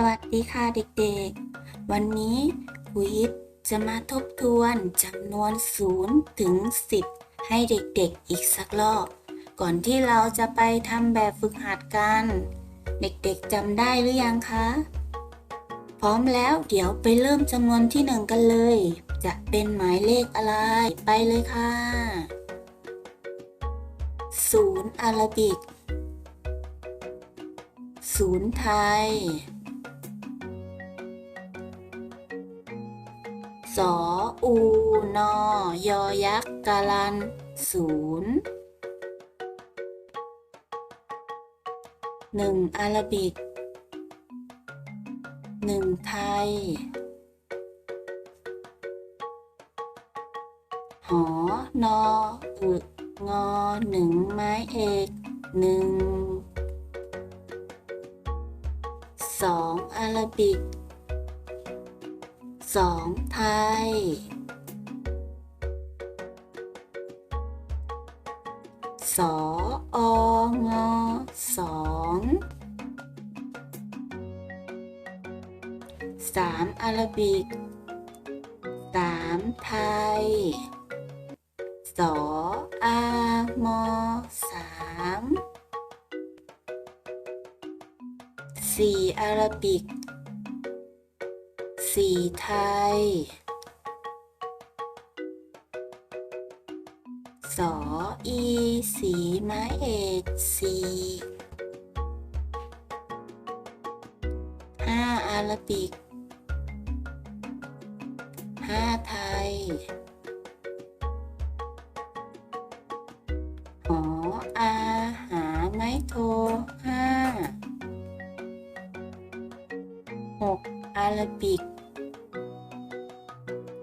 สวัสดีค่ะเด็กๆ วันนี้ครูยิปจะมาทบทวนจำนวน 0 ถึง 10 ให้เด็กๆอีกสักรอบ ก่อนที่เราจะไปทำแบบฝึกหัดกัน เด็กๆจำได้หรือยังคะ พร้อมแล้วเดี๋ยวไปเริ่มจำนวนที่หนึ่งกันเลย จะเป็นหมายเลขอะไร ไปเลยค่ะศูนย์อาราบิกศูนย์ไทย สออูนอยอยักษ์กาลันศูนย์หนึ่งอาราบิกหนึ่งไทย หอนออึงอหนึ่งไม้เอกหนึ่งสองอาราบิก สองไทย สอองอสองสามอาราบิกสามไทย สออามอสามสี่อาราบิก สีไทย สออีสีไม้เอกสี่ห้าอาราบิกห้าไทย หออาหาไม้โทห้าหกอาราบิก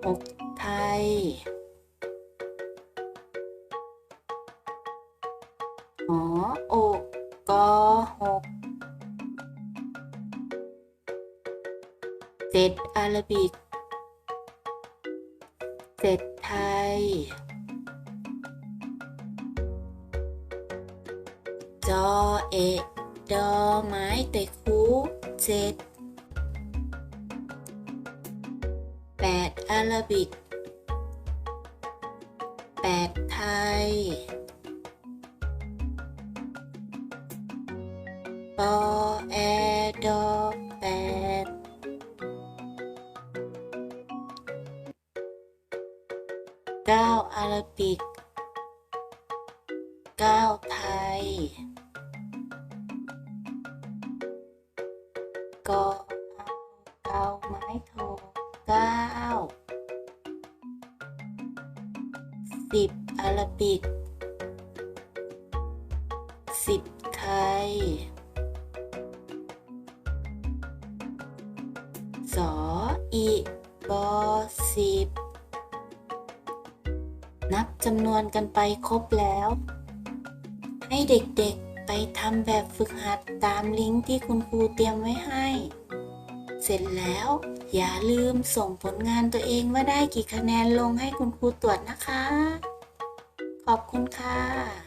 หกไทย หอโอกกอหกเจ็ดอาราบิกเจ็ดไทย จอเอดอไม้แต่คูเจ็ด อาราบิกแปดไทย ปอแอดอแปดเก้าอาราบิก เก้าไทยกอ สิบอาราบิสิบไทย สออีบอสิบนับจำนวนกันไปครบแล้ว ให้เด็กๆไปทำแบบฝึกหัดตามลิงก์ที่คุณครูเตรียมไว้ให้ เสร็จแล้ว อย่าลืมส่งผลงานตัวเองว่าได้กี่คะแนนลงให้คุณครูตรวจนะคะ ขอบคุณค่ะ